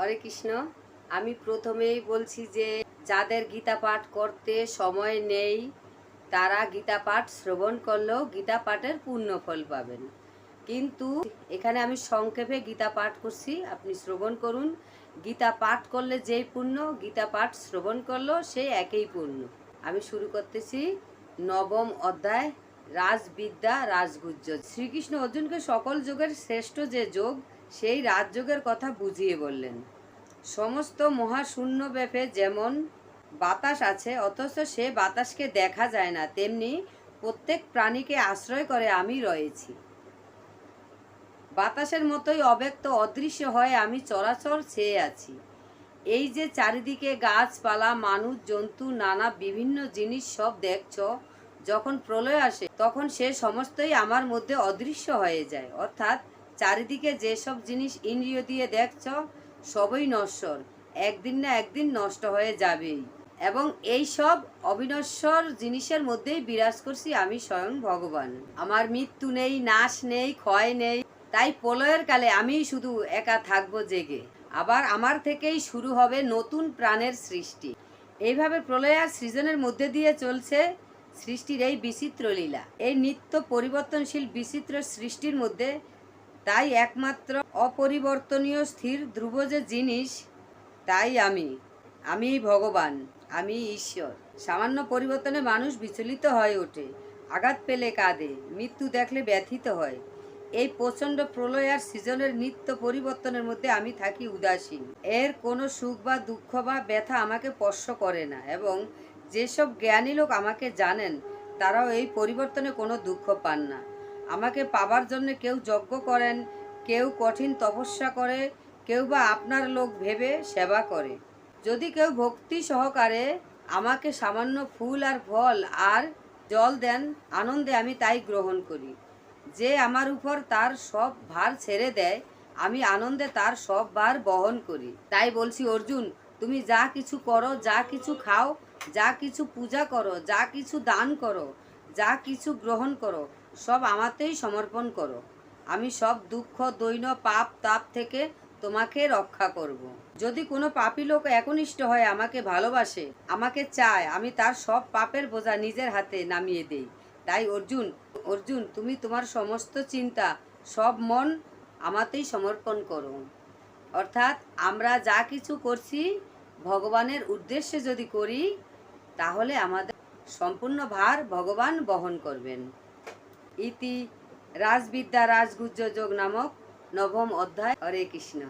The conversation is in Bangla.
হরে কৃষ্ণ। আমি প্রথমেই বলছি যে, যাদের গীতা পাঠ করতে সময় নেই, তারা গীতা পাঠ শ্রবণ করলেও গীতা পাঠের পূর্ণ ফল পাবেন। কিন্তু এখানে আমি সংক্ষেপে গীতা পাঠ করছি, আপনি শ্রবণ করুন। গীতা পাঠ করলে যেই পূর্ণ, গীতা পাঠ শ্রবণ করলেও সেই একই পূর্ণ। আমি শুরু করতেছি নবম অধ্যায়, রাজবিদ্যা, রাজগুজ্জ। শ্রীকৃষ্ণ অর্জুনকে সকল যোগের শ্রেষ্ঠ যে যোগ সেই রাজযোগের কথা বুঝিয়ে বললেন। সমস্ত মহাশূন্য ব্যাপে যেমন বাতাস আছে, অথচ সে বাতাসকে দেখা যায় না, তেমনি প্রত্যেক প্রাণীকে আশ্রয় করে আমি রয়েছি। বাতাসের মতোই অব্যক্ত অদৃশ্য হয়ে আমি চরাচর ছেয়ে আছি। এই যে চারিদিকে গাছপালা, মানুষ, জন্তু, নানা বিভিন্ন জিনিস সব দেখছ, যখন প্রলয় আসে, তখন সে সমস্তই আমার মধ্যে অদৃশ্য হয়ে যায়। অর্থাৎ চারিদিকে যেসব জিনিস ইন্দ্রিয় দিয়ে দেখছ, সবই নশ্বর। একদিন না একদিন নষ্ট হয়ে যাবেই। এবং এই সব অবিনশ্বর জিনিসের মধ্যেই বিরাজ করছি আমি স্বয়ং ভগবান। আমার মৃত্যু নেই, নাশ নেই, ক্ষয় নেই। তাই প্রলয়ের কালে আমি শুধু একা থাকব জেগে। আবার আমার থেকেই শুরু হবে নতুন প্রাণের সৃষ্টি। এইভাবে প্রলয় আর সৃজনের মধ্যে দিয়ে চলছে সৃষ্টির এই বিচিত্র লীলা। এই নিত্য পরিবর্তনশীল বিচিত্র সৃষ্টির মধ্যে তাই একমাত্র অপরিবর্তনীয় স্থির ধ্রুব যে জিনিস তাই আমি। আমি ভগবান আমি ঈশ্বর। সামান্য পরিবর্তনে মানুষ বিচলিত হয়ে ওঠে, আঘাত পেলে কাঁদে, মৃত্যু দেখলে ব্যথিত হয়। এই প্রচণ্ড প্রলয় আর সিজনের নিত্য পরিবর্তনের মধ্যে আমি থাকি উদাসীন। এর কোনো সুখ বা দুঃখ বা ব্যথা আমাকে স্পর্শ করে না এবং যেসব জ্ঞানী লোক আমাকে জানেন, তারাও এই পরিবর্তনে কোনো দুঃখ পান না। আমাকে পাবার জন্য কেউ যজ্ঞ করেন, কেউ কঠিন তপস্যা করে, কেউ বা আপনার লোক ভেবে সেবা করে। যদি কেউ ভক্তি সহকারে আমাকে সামান্য ফুল আর ফল আর জল দেন, আনন্দে আমি তাই গ্রহণ করি। যে আমার উপর তার সব ভার ছেড়ে দেয়, আমি আনন্দে তার সব ভার বহন করি। তাই বলছি, অর্জুন, তুমি যা কিছু করো, যা কিছু খাও, যা কিছু পূজা করো, যা কিছু দান করো যা কিছু গ্রহণ করো, সব আমাতেই সমর্পণ করো। আমি সব দুঃখ, দৈন, পাপ, তাপ থেকে তোমাকে রক্ষা করব। যদি কোনো পাপী লোক একনিষ্ঠ হয় আমাকে ভালোবাসে, আমাকে চায়, আমি তার সব পাপের বোঝা নিজের হাতে নামিয়ে দেই। তাই অর্জুন অর্জুন, তুমি তোমার সমস্ত চিন্তা, সব মন আমাতেই সমর্পণ করো। অর্থাৎ আমরা যা কিছু করছি, ভগবানের উদ্দেশ্যে যদি করি, তাহলে আমাদের সম্পূর্ণ ভার ভগবান বহন করবেন। ইতি রাজবিদ্যা রাজগুজ্জ যোগ নামক নবম অধ্যায়। হরে কৃষ্ণ।